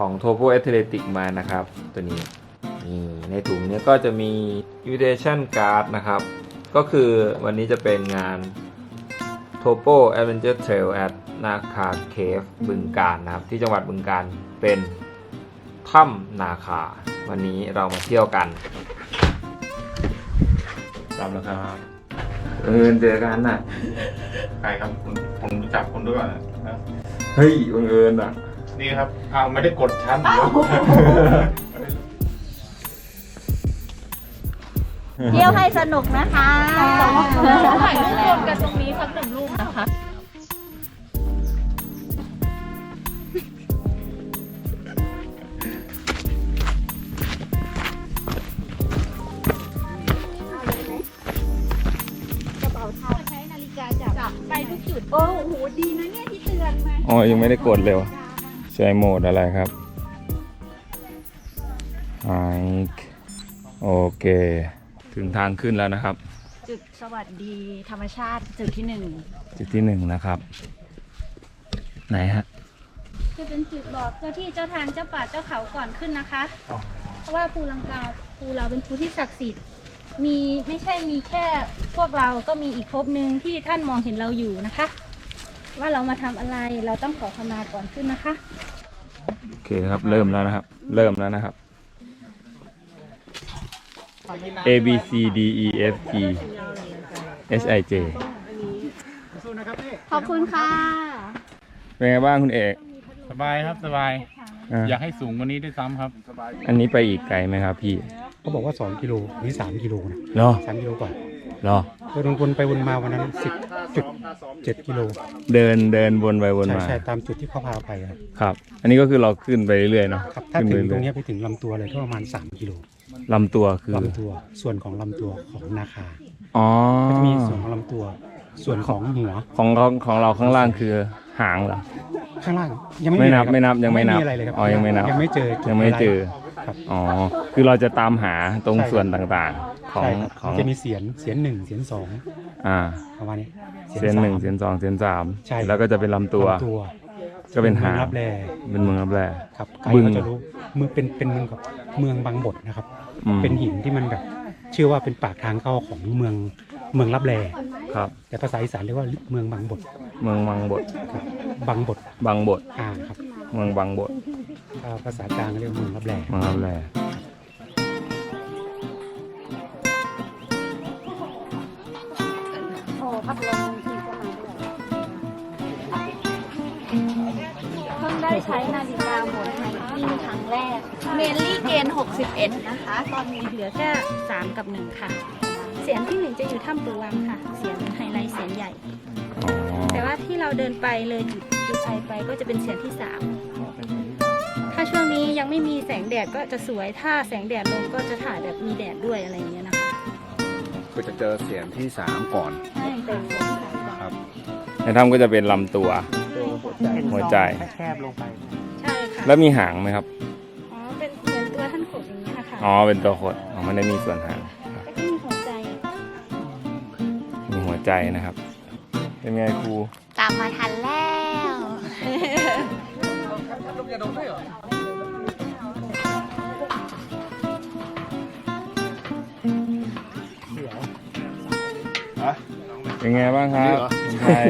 ของ t o p o Athletic มานะครับ ตัวนี้นี่ในถุงเนี้ยก็จะมี invitation card นะครับ ก็คือวันนี้จะเป็นงาน Topo Adventure Trail at นาคาเคฟบึงการนะครับ ที่จังหวัดบึงการเป็นถ้ำนาคา วันนี้เรามาเที่ยวกันรับแล้วครับเออเจอกันน่ะใครครับคุณผมรู้จักคุณด้วยก่อนนะเฮ้ยบังเอิญอะ นี่ครับอ้าวไม่ได้กดชั้นเดี๋ยวเที่ยวให้สนุกนะคะถ่ายรูปรวมกันตรงนี้สักหนึ่งรูปนะคะใช้นาฬิกาจับไปทุกจุดโอ้โหดีนะเนี่ยที่เตือนมาอ๋อ ยังไม่ได้กดเร็วใช้โหมดอะไรครับไฮโอเค ถึงทางขึ้นแล้วนะครับ จุดสวัสดีธรรมชาติจุดที่หนึ่งจุดที่หนึ่งนะครับ ไหนฮะจะเป็นจุดบอกเจ้าที่เจ้าทางเจ้าป่าเจ้าเขาก่อนขึ้นนะคะ เพราะว่าภูลังกาภูเราเป็นภูที่ศักดิ์สิทธิ์มีไม่ใช่มีแค่พวกเราก็มีอีกภพหนึ่งที่ท่านมองเห็นเราอยู่นะคะ ว่าเรามาทำอะไรเราต้องขอขมาก่อนขึ้นนะคะ โอเคครับ เริ่มแล้วนะครับ เริ่มแล้วนะครับ A B C D E F G H I J ขอบคุณค่ะเป็นไงบ้างคุณเอกสบายครับสบาย อะอยากให้สูงกว่านี้ด้วยซ้ำครับ อันนี้ไปอีกไกลไหมครับพี่เขาบอกว่า 2 กิโลหรือ 3 กิโลนะเหรอสามกิโลกว่าเหรอเดินวนไปวนมาวันนั้น 10.7กิโลเดินเดินวนไปวนใช่มาใช่ตามจุดที่เขาพาไปครับครับ อันนี้ก็คือเราขึ้นไปเรื่อยๆเนาะครับถ้าขึ้นถึไปงตรเรื่งอยเนี้ยไปถึงลำตัวเลยก็ประมาณ 3 กิโลๆลำตัวคือลำตัว ส่วนของลำตัวของนาคาอ๋อก็จะมีส่วนของลำตัว ส่วนของหัวของเขาของเราข้างล่างคือหางเหรอ ข้างล่างยังไม่ไม่มีนับอะรไม่นับยังไม่นับอะไรเลยครับอ๋อยังไม่นับ ยังไม่เจอจุดยังไม่เจอฮลท์ ครับอ๋อคือเราจะตามหาตรงใช่ส่วนต่างๆ ของใช่ครับของจะมีเสียนเสียนหนึ่งเสียนสองอ่าประมาณนี้เส้นหนึ่งสาม เส้นสองเส้นสามใช่ แล้วก็จะเป็นลำตัว ลำตัวก็เป็นหางมือรับแลเป็นเมืองรับแลครับใครบึงก็จะรู้เมืองเป็นเป็นเมืองกับเมืองบางบทนะครับ อืม เป็นหินที่มันแบบเชื่อว่าเป็นปากทางเข้าของเมืองเมืองรับแลครับ แต่ภาษาอีสานเรียกว่าเมืองบางบทเมืองบางบทครับบางบทบางบทอ่าครับ เมืองบางบทอ่าภาษากลางเรียกว่าเมืองรับแลเมืองรับแลโอ้พัดลมทีก็มาด้วยเพิ่งได้ใช้นาฬิกาหมุนไฮกิ้งครั้งแรก เมนลี่เกน 61 นะคะ ตอนนี้เหลือแค่ 3 กับ 1 ค่ะ เสียงที่ 1 จะอยู่ถ้ำปูวังค่ะ เสียงไฮไลท์เสียงใหญ่อ๋อแต่ว่าที่เราเดินไปเลยจุดจุดไอไปก็จะเป็นเสียงที่ 3 ถ้าช่วงนี้ยังไม่มีแสงแดดก็จะสวย ถ้าแสงแดดลงก็จะถ่ายแบบมีแดดด้วยอะไรอย่างเงี้ยนะคะก็จะเจอเสียงที่สามก่อนใช่แต่เสียงที่สามครับในถ้ำก็จะเป็นลำตัวหัวใจ แคบลงไป ใช่ค่ะแล้วมีหางไหมครับ อ๋อเป็นเหมือนตัวท่านขดอย่างนี้ยนะคะอ๋อ เป็นตัวขดอ๋อมันได้มีส่วนหาง แล้วก็มีหัวใจ มีหัวใจนะครับ เป็นไงครู ตามมาทันแล้ว เป็นไงบ้างครับคุณชาย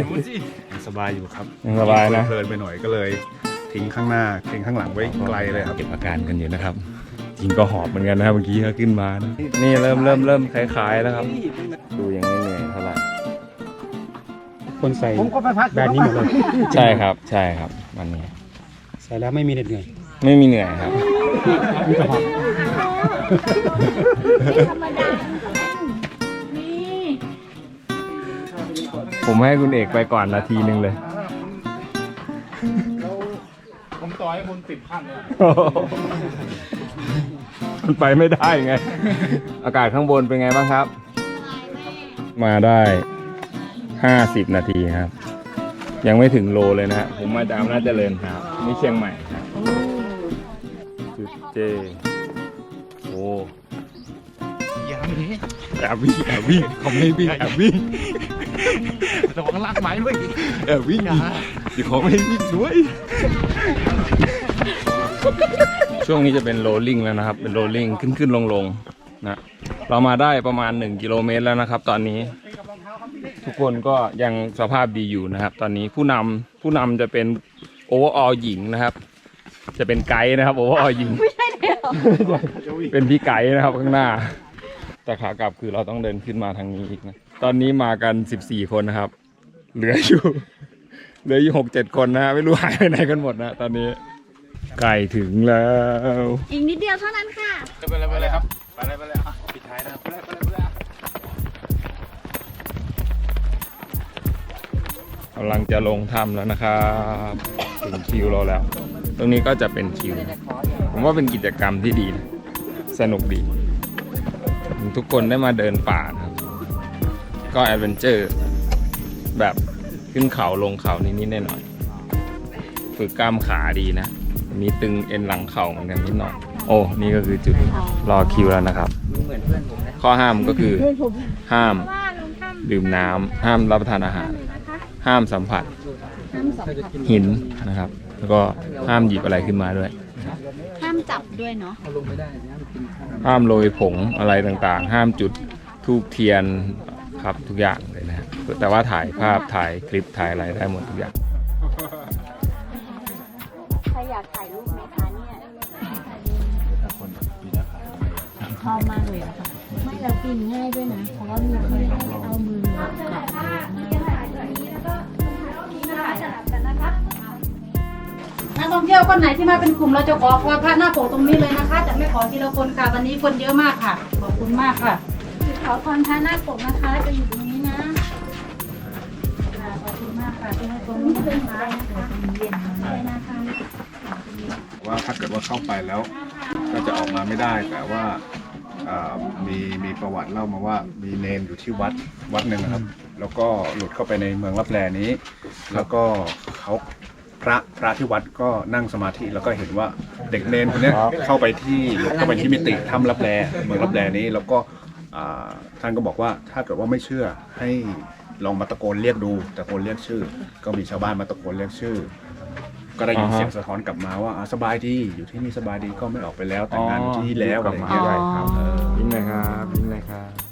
สบายอยู่ครับยังสบายนะเพลินไปหน่อยก็เลย ทิ้งข้างหน้าทิ้งข้างหลังไว้ไกลเลยครับเก็บอาการกันอยู่นะครับจริงก็หอบเหมือนกันนะครับเมื่อกี้เขาขึ้นมานะนี่เริ่มเริ่มเริ่มคล้ายๆแล้วครับ ดูยังไม่เหนื่อยเท่าไหร่คนใส่แบรนด์นี้หมดเลยใช่ครับใช่ครับวันนี้ใส่แล้วไม่มีเหน็ดเหนื่อยไม่มีเหนื่อยครับ มีแต่หอบธรรมดานี่ผมให้คุณเอกไปก่อนนาทีหนึ่งเลย ผมต่อให้คุณสิบขั้นเลยมันไปไม่ได้ไง อากาศข้างบนเป็นไงบ้างครับ มาได้ห้าสิบนาทีครับ ยังไม่ถึงโลเลยนะฮะผมมาจากอำนาจเจริญครับ นี่เชียงใหม่ครับจุดเจโอ้อย่างนี้แอบวิ่งแอบวิ่งเขาไม่วิ่งแอบวิ่งระวังลากไม้ด้วยแอบวิ่งอีกเดี๋ยวเขาไม่ให้วิ่งด้วย ช่วงนี้จะเป็นโรลลิ่งแล้วนะครับ เป็นโรลลิ่งขึ้นขึ้นลงลงนะเรามาได้ประมาณ 1 กิโลเมตรแล้วนะครับ ตอนนี้ ทุกคนก็ยังสภาพดีอยู่นะครับ ตอนนี้ผู้นำผู้นำจะเป็น โอเวอร์ออลหญิงนะครับ จะเป็นไกด์นะครับโอเวอร์ออลหญิงเป็นพี่ไก่นะครับข้างหน้า แต่ขากลับคือเราต้องเดินขึ้นมาทางนี้อีกนะ ตอนนี้มากัน 14 คนนะครับ เหลืออยู่ เหลืออยู่หกเจ็ดคนนะฮะไม่รู้หายไปไหนกันหมดนะตอนนี้ใกล้ถึงแล้วอีกนิดเดียวเท่านั้นค่ะ ไปเลยไปเลยครับไปเลยไปเลยอะปิดท้ายนะครับไปเลยไปเลยไปเลยกำลังจะลงถ้ำแล้วนะครับ ถึงคิวเราแล้ว ตรงนี้ก็จะเป็นคิว ผมว่าเป็นกิจกรรมที่ดีนะสนุกดี ทุกคนได้มาเดินป่านะครับ ก็แอดเวนเจอร์ แบบขึ้นเขาลงเขานิดๆหน่อยๆฝึกกล้ามขาดีนะ มีตึงเอ็นหลังเข่าเหมือนกันนิดหน่อย โอ้ นี่ก็คือจุดรอคิวแล้วนะครับ ข้อห้ามก็คือห้ามว่าลงถ้ำดื่มน้ำห้ามรับประทานอาหาร ห้ามสัมผัส หินนะครับ แล้วก็ห้ามหยิบอะไรขึ้นมาด้วย ห้ามจับด้วยเนาะห้ามโรยผงอะไรต่างๆ ห้ามจุดทูบเทียนครับทุกอย่างเลยนะฮะแต่ว่าถ่ายภาพถ่ายคลิปถ่ายอะไรได้หมดทุกอย่างใครอยากถ่ายรูปไหมคะเนี่ยชอบมากเลยอะค่ะไม่แล้วกินง่ายด้วยนะเพราะว่ามีคนให้เอามือจับ นักท่องเที่ยวคนไหนที่มาเป็นกลุ่มเราจะขอพรพระหน้าปกตรงนี้เลยนะคะ จะไม่ขอทีละคนค่ะวันนี้คนเยอะมากค่ะ ขอบคุณมากค่ะจุดขอพรพระนาคปกนะคะ จะอยู่ตรงนี้นะขอบคุณมากค่ะที่ให้ความตรงรู้นี้เป็นอะไรนะคะเลยนะคะว่าถ้าเกิดว่าเข้าไปแล้วก็จะออกมาไม่ได้แต่ว่าอ่ามีมีประวัติเล่ามาว่ามีเนนอยู่ที่วัดวัดหนึ่งนะครับ แล้วก็หลุดเข้าไปในเมืองลับแลนี้ แล้วก็เขา พระพระที่วัดก็นั่งสมาธิแล้วก็เห็นว่าเด็กเนนคนเนี้ยเข้าไปที่หลุดเข้าไปที่มิติถ้ำลับแลเมืองลับแลนี้แล้วก็อ่าท่านก็บอกว่าถ้าเกิดว่าไม่เชื่อให้ลองมาตะโกนเรียกดูตะโกนเรียกชื่อ ก็มีชาวบ้านมาตะโกนเรียกชื่อ ก็ได้ยินอ่าฮะ เสียงสะท้อนกลับมาว่าอ่าสบายดีอยู่ที่นี่สบายดีก็ไม่ออกไปแล้วแต่งงานอยู่ที่นี่แล้วกอะลัไรบอย่างมาเงี้ยได้ครับเออ ยิ้มเลยครับยิ้มเลยครับ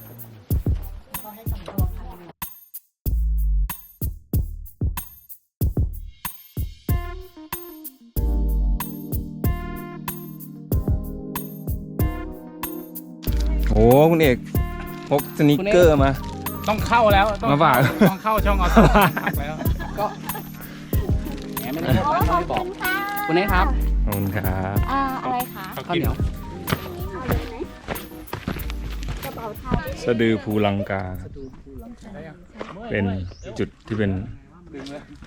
คุณเอกพกสนิกเกอร์มา ต้องเข้าแล้วต้องมาฝาก ต้องเข้าช่องเอาแล้วก็แหมไม่ได้โอ้ไม่ขอบได้บอกคุณค่ะคุณเนทครับขอบคุณครับอ่าอะไรคะข้าวเหนียวกระเป๋าไทยสะดือภูลังกา เป็นจุดที่เป็น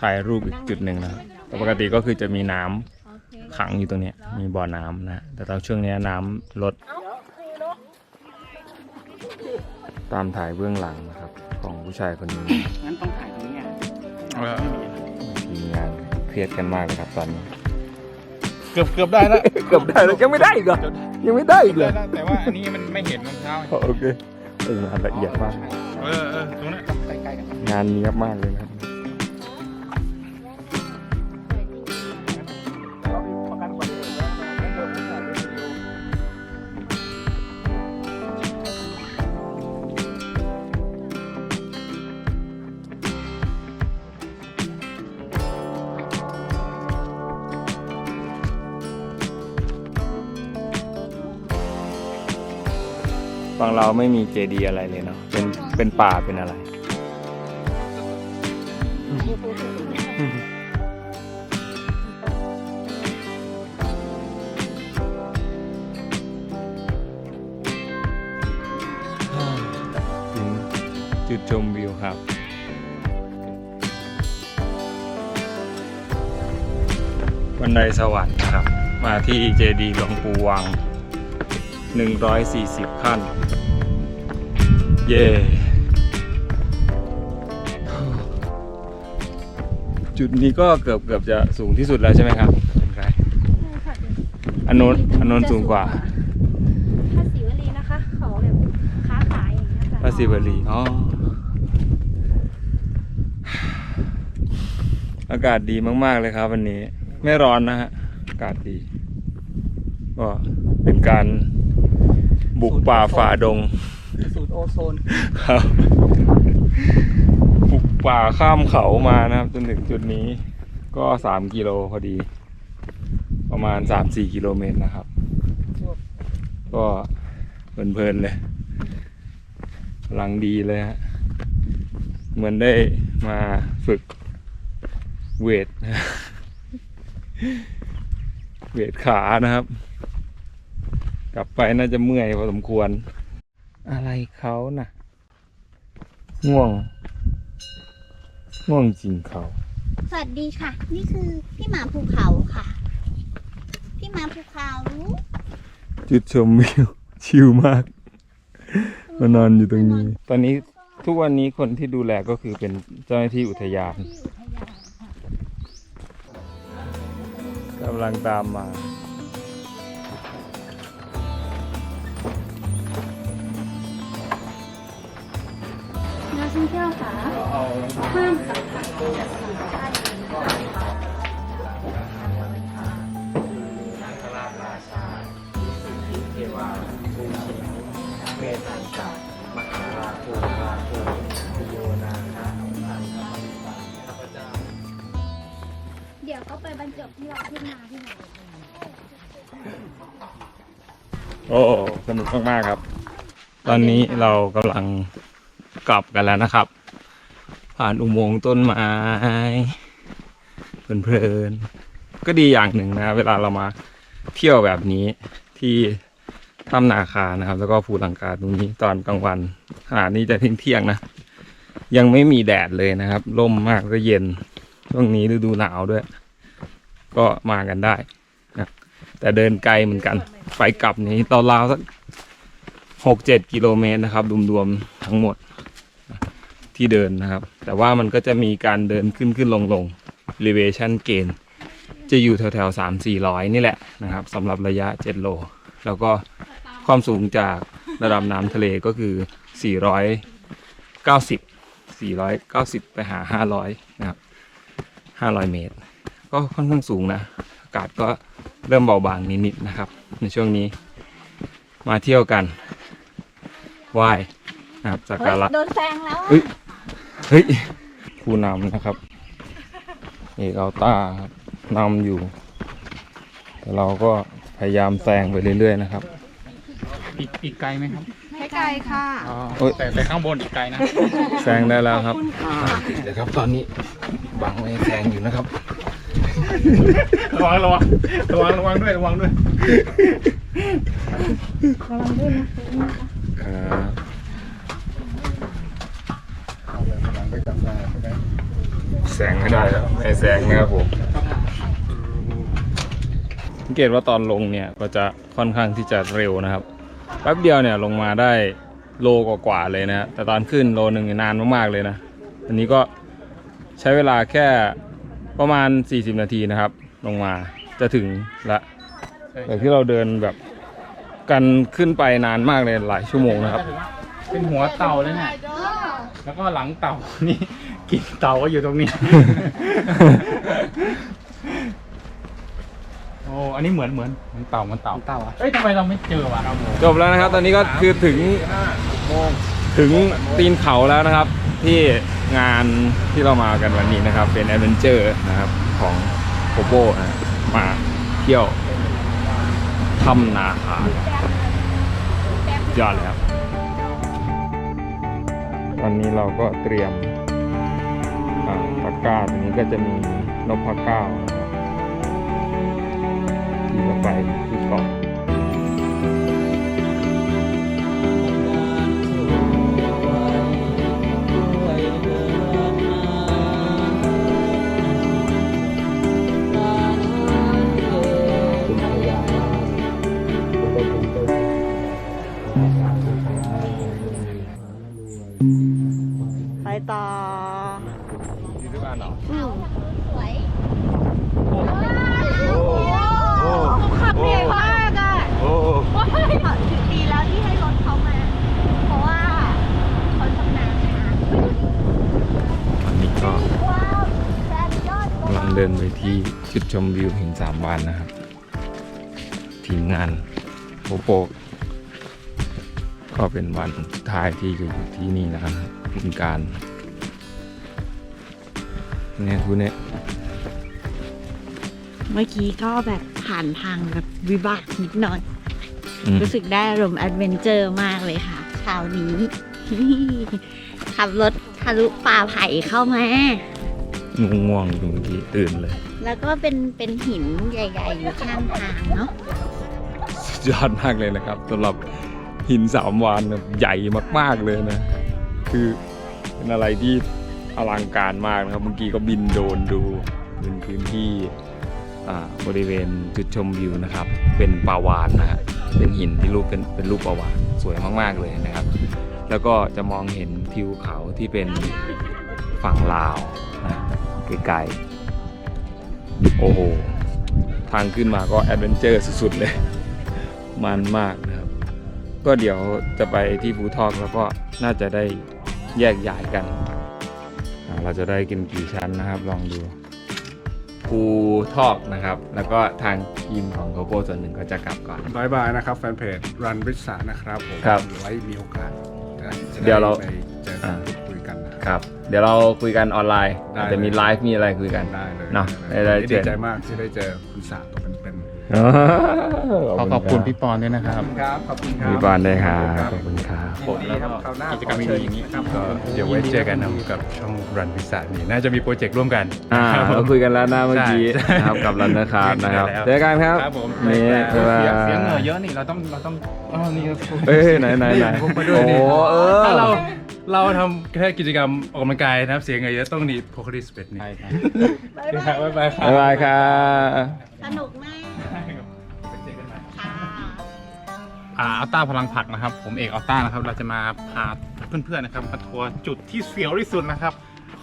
ถ่ายรูปอีกจุดหนึ่งนะครับแต่ปกติก็คือจะมีน้ำขังอยู่ตรงเนี้ยมีบ่อน้ำนะ แต่ตอนช่วงเนี้ยน้ำลด ตามถ่ายเบื้องหลังนะครับ ของผู้ชายคนนี้งั้นต้องถ่ายตรงนี้อะทีมงานเครียดกันมากเลยครับตอนนี้เกือบเกือบได้แล้วเกือบได้แล้วยังไม่ได้อีกเหรอยังไม่ได้อีกเหรอได้แล้วแต่ว่าอันนี้มันไม่เห็นรองเท้าโอเคโอ้งานละเอียดมากเออเออตรงนั้นใกล้ๆกันงานเนี้ยบมากเลยนะครับ ฝั่งเราไม่มีเจดีย์อะไรเลยเนาะเป็นเป็นป่าเป็นอะไร ถึงจุดชมวิวครับบันไดสวรรค์นะครับ มาที่เจดีย์หลวงปู่วัง 140 ขั้น เย่จุดนี้ก็เกือบเกือบจะสูงที่สุดแล้วใช่ไหมครับเป็นไรอันโน้นอันโน้นสูงกว่าพระศิวลีนะคะเขาแบบค้าขายอย่างเงี้ยค่ะพระศิวลีอ๋ออากาศดีมาก ๆ เลยครับ วันนี้ ไม่ร้อนนะฮะ อากาศดีปก็เป็นการ บุกป่าฝ่าดง สูตรโอโซนครับ บุกป่าข้ามเขามานะครับ จนถึงจุดนี้ ก็สามกิโลพอดี ประมาณสามสี่กิโลเมตรนะครับ ก็เพลินๆเลยพลังดีเลยฮะ เหมือนได้มาฝึกเวท เวทขานะครับ กลับไปน่าจะเมื่อยพอสมควร อะไรเขาน่ะ ง่วง ง่วงจริงเขา สวัสดีค่ะ นี่คือพี่หมาภูเขาค่ะ พี่หมาภูเขาจุดชมวิวชิลมากมานอนอยู่ตรงนี้ ตอนนี้ทุกวันนี้คนที่ดูแลก็คือเป็นเจ้าหน้าที่อุทยานกำลังตามมา นักท่องเที่ยวค่ะห้ามสัมผัสเทวาภูชิเมตันตามหาราภูราภูโยนานาอันข้าพเจ้าเดี๋ยวเขาไปบรรจบที่เราขึ้นมาที่ไหนโอ้สนุกมากๆครับ ตอนนี้เรากำลัง กลับกันแล้วนะครับ ผ่านอุโมงค์ต้นไม้เพลินๆก็ดีอย่างหนึ่งนะ เวลาเรามาเที่ยวแบบนี้ที่ถ้ำนาคานะครับ แล้วก็ภูลังกาตรงนี้ตอนกลางวันขนาดนี้จะเที่ยงเที่ยงๆนะ ยังไม่มีแดดเลยนะครับร่มมากก็เย็นช่วงนี้ฤดูหนาวด้วย ก็มากันได้นะแต่เดินไกลเหมือนกัน ไปกลับนี้ราวสักหกเจ็ดกิโลเมตรนะครับรวมๆทั้งหมด ที่เดินนะครับ แต่ว่ามันก็จะมีการเดินขึ้นขึ้นลงลง elevation gain จะอยู่แถวๆสามสี่ร้อยนี่แหละนะครับสำหรับระยะเจ็ดโล แล้วก็ความสูงจากระดับน้ำทะเลก็คือสี่ร้อยเก้าสิบสี่ร้อยเก้าสิบไปหาห้าร้อยนะครับห้าร้อยเมตร ก็ค่อนข้างสูงนะ อากาศก็เริ่มเบาบางนิดๆนะครับ ในช่วงนี้ มาเที่ยวกันไหว้นะครับสักเฮ้ยการะโดนแซงแล้วอะ เฮ้ยเฮ้ยผู้นำนะครับ เอกอัลต้าครับนำอยู่ แต่เราก็พยายามแซงไปเรื่อยๆนะครับ อีกอีกไกลไหมครับไม่ไกลค่ะอ๋อโอ้ย แต่แต่ข้างบนอีกไกลนะ แซงได้แล้วครับเดี๋ยวครับตอนนี้บังไว้แซงอยู่นะครับ ระวังระวังระวังระวังด้วยระวังด้วยครับ แสงไม่ได้แล้วไม่แสงนะครับผมสังเกตว่าตอนลงเนี่ยก็จะค่อนข้างที่จะเร็วนะครับแป๊บเดียวเนี่ยลงมาได้โลกว่าๆเลยนะฮะแต่ตอนขึ้นโลหนึ่งเนี่ยนานมากๆเลยนะอันนี้ก็ใช้เวลาแค่ประมาณ 40 นาทีนะครับ ลงมาจะถึงละแต่ที่เราเดินแบบกันขึ้นไปนานมากเลยหลายชั่วโมงนะครับ เป็นหัวเต่าเลยเนี่ยแล้วก็หลังเต่านี่ กินเต่าก็อยู่ตรงนี้ โอ้อันนี้เหมือนเหมือนเหมือนเต่าเหมือนเต่าเต่าอะเอ้ยทำไมเราไม่เจอวะครับจบแล้วนะครับ ตอนนี้ก็คือถึงถึงตีนเขาแล้วนะครับ ที่งานที่เรามากันวันนี้นะครับ เป็นแอดเวนเจอร์นะครับ ของโคโบนะมาเที่ยวถ้ำนาคายอดเลยครับ ตอนนี้เราก็เตรียมอ่า ตะกร้าตรงนี้ก็จะมีนพเก้านะครับที่จะไปที่เกาะ เดินไปที่จุดชมวิวหินสามวานนะครับ ทีมงานโปโปก็เป็นวันสุดท้ายที่จะอยู่ที่นี่นะครับคุณการเนี่ยคุณเนี่ยเมื่อกี้ก็แบบผ่านทางแบบวิบากนิดหน่อยอืมรู้สึกได้อารมณ์แอดเวนเจอร์มากเลยค่ะเช้านี้ขับรถทะลุป่าไผ่เข้ามา ง่วงๆอยู่เมื่อกี้ตื่นเลย แล้วก็เป็นเป็นหินใหญ่ๆอยู่ข้างทางเนาะสุดยอดมากเลยนะครับสำหรับหินสามวานนะใหญ่มากๆเลยนะ คือเป็นอะไรที่อลังการมากนะครับเมื่อกี้ก็บินโดรนดูเป็นพื้นที่อ่าบริเวณจุดชมวิวนะครับ เป็นปลาวานนะฮะเป็นหินที่รูปเป็นเป็นรูปปลาวานสวยมากๆเลยนะครับ แล้วก็จะมองเห็นทิวเขาที่เป็นฝั่งลาวนะ ไกลๆโอ้โห ทางขึ้นมาก็แอดเวนเจอร์สุดๆเลย มันมากนะครับ ก็เดี๋ยวจะไปที่ภูทอกแล้วก็น่าจะได้แยกย้ายกันอ่าเราจะได้กินกี่ชั้นนะครับ ลองดูภูทอกนะครับ แล้วก็ทางทีมของโกโก้ส่วนหนึ่งก็จะกลับก่อนบายบายนะครับ แฟนเพจรันวิสานะครับผมครับไว้มีโอกาสจะจะเดี๋ยวเราไปเจอกันพูดคุยกันนะครับครับ เดี๋ยวเราคุยกันออนไลน์ได้อาจจะมีไลฟ์มีอะไรคุยกันได้เลยเนาะได้ได้เลยได้เจดีอใจมากที่ได้เจอคุณสาตัวเป็นขอขอบคุณพี่ปอนด้วยนะครับ ๆครับขอบคุณครับมีบานได้วยครับขอบคุณครับผมแล้วก็คราวหน้ากิจกรรมดีๆอย่างนี้ ครับก็เดี๋ยวไว้เจอกันนะกับช่องรันวิสานี่น่าจะมีโปรเจกต์ร่วมกันอ่าครับผมเราคุยกันแล้วนะเมื่อกี้ใช่นะครับกับรันนะครับนะครับแล้วเจอกันครับครับผม นี่บ๊ายบายบ๊ายบายเสียงเหงื่อเยอะนี่เราต้องเราต้องอ๋อนี่ก็เอ้ยไหนไหนไหนผมมาด้วยโอ้นี่เออ ถ้าเรา เราทำแค่กิจกรรมออกกำลังกายนะครับเสียงเงยเยอะต้องดีโพคาริสเปดนี่ใช่ครับบ๊ายบายครับ บ๊ายบายครับ สนุกมากค่ะ อ่าอัลต้าพลังผักนะครับ ผมเอกอัลต้านะครับ เราจะมาพาเพื่อนๆนะครับมาทัวร์จุดที่เสียวที่สุดนะครับ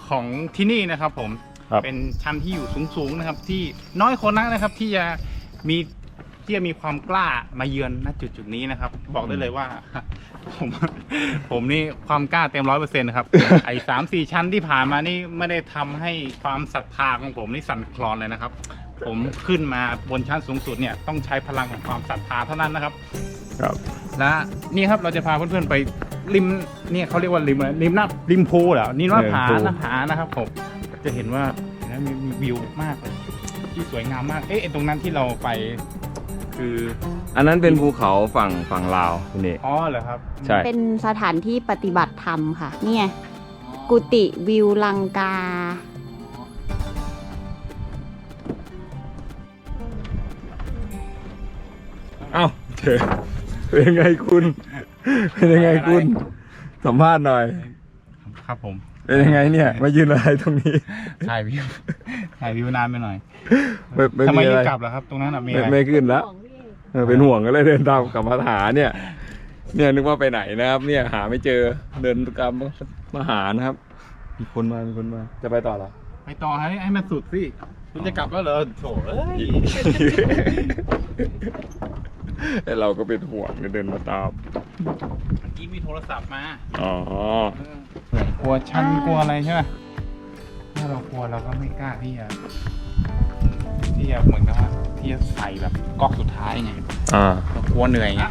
ของที่นี่นะครับ ผมครับ เป็นชั้นที่อยู่สูงๆนะครับ ที่น้อยคนนักนะครับ ที่จะมี ที่จะมีความกล้ามาเยือนณจุดจุดๆนี้นะครับ บอกได้เลยว่า ผมผมนี่ความกล้าเต็มร้อยเปอร์เซ็นต์ครับ ไอ้สามสี่ชั้นที่ผ่านมานี่ไม่ได้ทำให้ความศรัทธาของผมนี่สั่นคลอนเลยนะครับ ผมขึ้นมาบนชั้นสูงสุดเนี่ยต้องใช้พลังของความศรัทธาเท่านั้นนะครับ ครับและนี่ครับเราจะพาเพื่อนๆไปริมเนี่ยเขาเรียกว่าริมอะไรริมหน้าริมพูเหรอนี่ว่าเออผาภูหน้าผานะครับผมจะเห็นว่าเห็นไหมมีมีวิวมากเลยที่สวยงามมาก เอ๊ะไอ้ตรงนั้นที่เราไป คืออันนั้นเป็นภูเขาฝั่งฝั่งลาวคุณเอกอ๋อเหรอครับใช่ เป็นสถานที่ปฏิบัติธรรมค่ะ เนี่ย กุฏิวิวลังกา เอ้าเจอเป็นยังไงคุณ เป็นยังไงคุณ สัมภาษณ์หน่อย ครับผมเป็นยังไงเนี่ยมายืนอะไรตรงนี้ถ่ายวิวถ่ายวิวนานไปหน่อยไม่ไม่ทำไมมีอะรีบไรกลับเหรอครับ ตรงนั้นน่ะมีไม่อะไรไม่ขึ้นแล้ว เออเป็นห่วงก็เลยเดินตามกลับมาหาเนี่ย เนี่ยนึกว่าไปไหนนะครับ เนี่ยหาไม่เจอเดินตามมาหานะครับ มีคนมามีคนมา จะไปต่อเหรอไปต่อให้ให้มันสุดสิคุณจะกลับแล้วเหรอโถเอ้ยแต่เราก็เป็นห่วงเดินมาตามเมื่อกี้มีโทรศัพท์มาอ๋อกลัวชันกลัวอะไรใช่ไหมถ้าเรากลัวเราก็ไม่กล้าที่จะ ที่จะเหมือนกับว่าที่จะใส่แบบก๊อกสุดท้ายไงอ่า เรากลัวเหนื่อยไง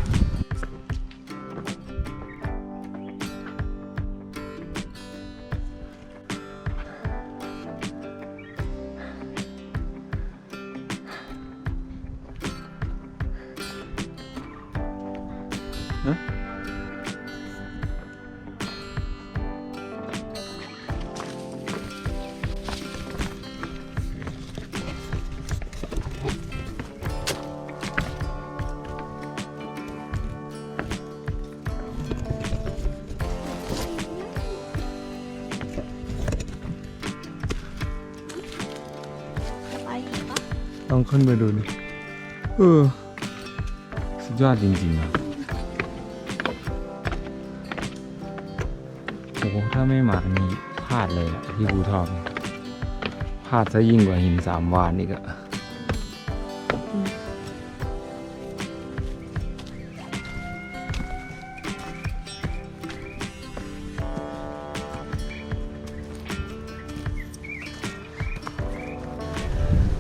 ต้องขึ้นไปดูดิเออ สุดยอดจริงๆอะโอ้โหถ้าไม่มานี่พลาดเลยอะที่ภูทอกพลาดซะยิ่งกว่าหินสามวานอีกอะ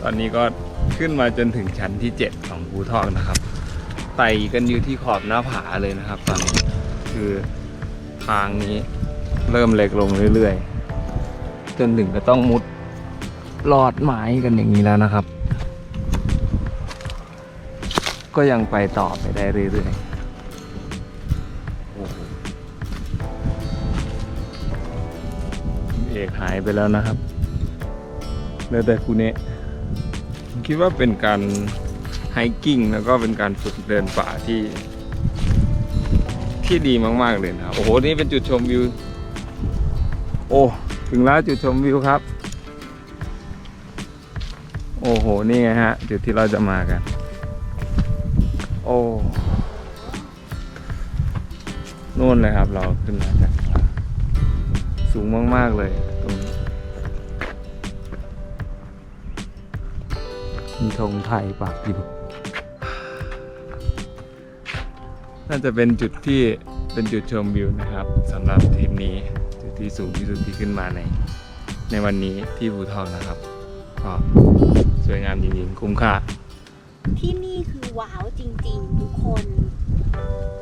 ตอนนี้ก็ ขึ้นมาจนถึงชั้นที่ 7 ของภูทอกนะครับไต่กันอยู่ที่ขอบหน้าผาเลยนะครับตอนนี้คือทางนี้เริ่มเล็กลงเรื่อยๆ จนถึงก็ต้องมุดลอดไม้กันอย่างนี้แล้วนะครับ ก็ยังไปต่อไปได้เรื่อยๆเอกหายไปแล้วนะครับเหลือแต่คูเนะ คิดว่าเป็นการไฮกิ้งแล้วก็เป็นการฝึกเดินป่าที่ ที่ดีมาก ๆ เลยนะโอ้โห นี่เป็นจุดชมวิว โอ้ ถึงแล้วจุดชมวิวครับ โอ้โห นี่ไงฮะ จุดที่เราจะมากัน โอ้นู่นเลยครับเราขึ้นมาจากสูงมาก ๆ เลย ธงไทยปักอยู่น่าจะเป็นจุดที่เป็นจุดชมวิวนะครับสำหรับทริปนี้จุดที่สูงที่สุดที่ขึ้นมาใน ในวันนี้ที่ภูทองนะครับก็สวยงามจริงๆ คุ้มค่า ที่นี่คือว้าวจริงๆ ทุกคน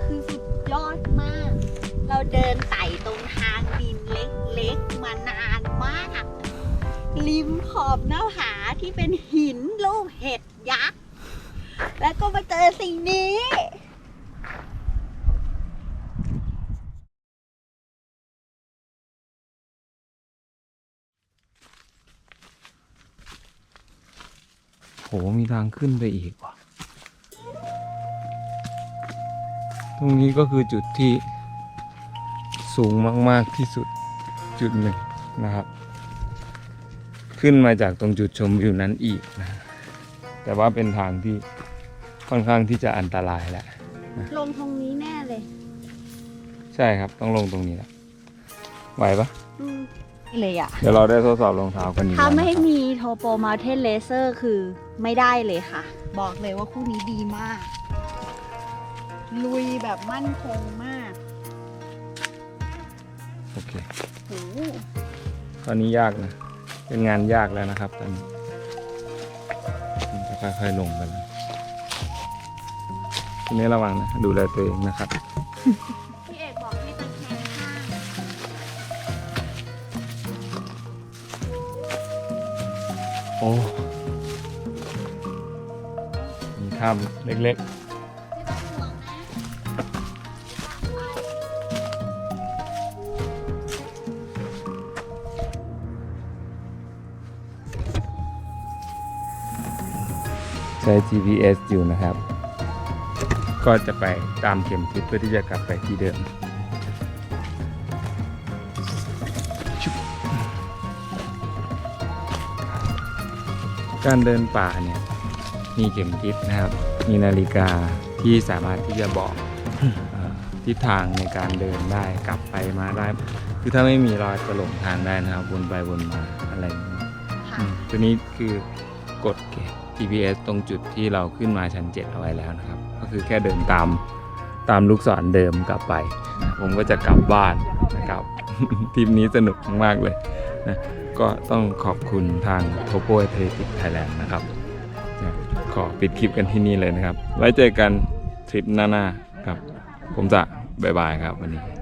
คือสุดยอดมาก เราเดินไต่ตรงทางดินเล็กๆ มานานมาก ริมขอบหน้าผา ที่เป็นหินลูกเห็ดยักษ์ แล้วก็มาเจอสิ่งนี้ โห มีทางขึ้นไปอีกว่ะ ตรงนี้ก็คือจุดที่สูงมาก ๆ ที่สุดจุดหนึ่งนะครับ ขึ้นมาจากตรงจุดชมวิวนั้นอีกนะแต่ว่าเป็นทางที่ค่อนข้างที่จะอันตรายแหละลงตรงนี้แน่เลย ใช่ครับต้องลงตรงนี้แหละไหวปะเลยอะ เดี๋ยวเราได้ทดสอบรองเท้ากันอยู่ถ้าแล้วไม่นะครับมีโทโปมาเทนเลเซอร์คือไม่ได้เลยค่ะ บอกเลยว่าคู่นี้ดีมาก ลุยแบบมั่นคงมาก โอเคโอ้โหตอนนี้ยากนะ เป็นงานยากแล้วนะครับตอนนี้ผมจะค่อยๆลงไปแล้วทีนี้ระวังนะ ดูแลตัวเองนะครับ พี่เอกบอกให้ตะแคงข้างโอ้ มีถ้ำเล็กๆ ใช้ GPS อยู่นะครับ ก็จะไปตามเข็มทิศเพื่อที่จะกลับไปที่เดิม การเดินป่าเนี่ยมีเข็มทิศนะครับ มีนาฬิกาที่สามารถที่จะบอกเอ่อทิศทางในการเดินได้กลับไปมาได้ คือถ้าไม่มีเราจะหลงทางได้นะครับวนไปวนมาอะไรอย่างนี้ค่ะอืมตัวนี้คือกด GPS ตรงจุดที่เราขึ้นมาชั้น 7 เอาไว้แล้วนะครับ ก็คือแค่เดินตามตามลูกศรเดิมกลับไป ผมก็จะกลับบ้านนะครับทริปนี้สนุกมากเลยนะก็ต้องขอบคุณทาง t o p o a t h l e t i c Thailand นะครับ ขอปิดคลิปกันที่นี่เลยนะครับ ไว้เจอกันทริปหน้าๆครับ ผมจะบายบายครับวันนี้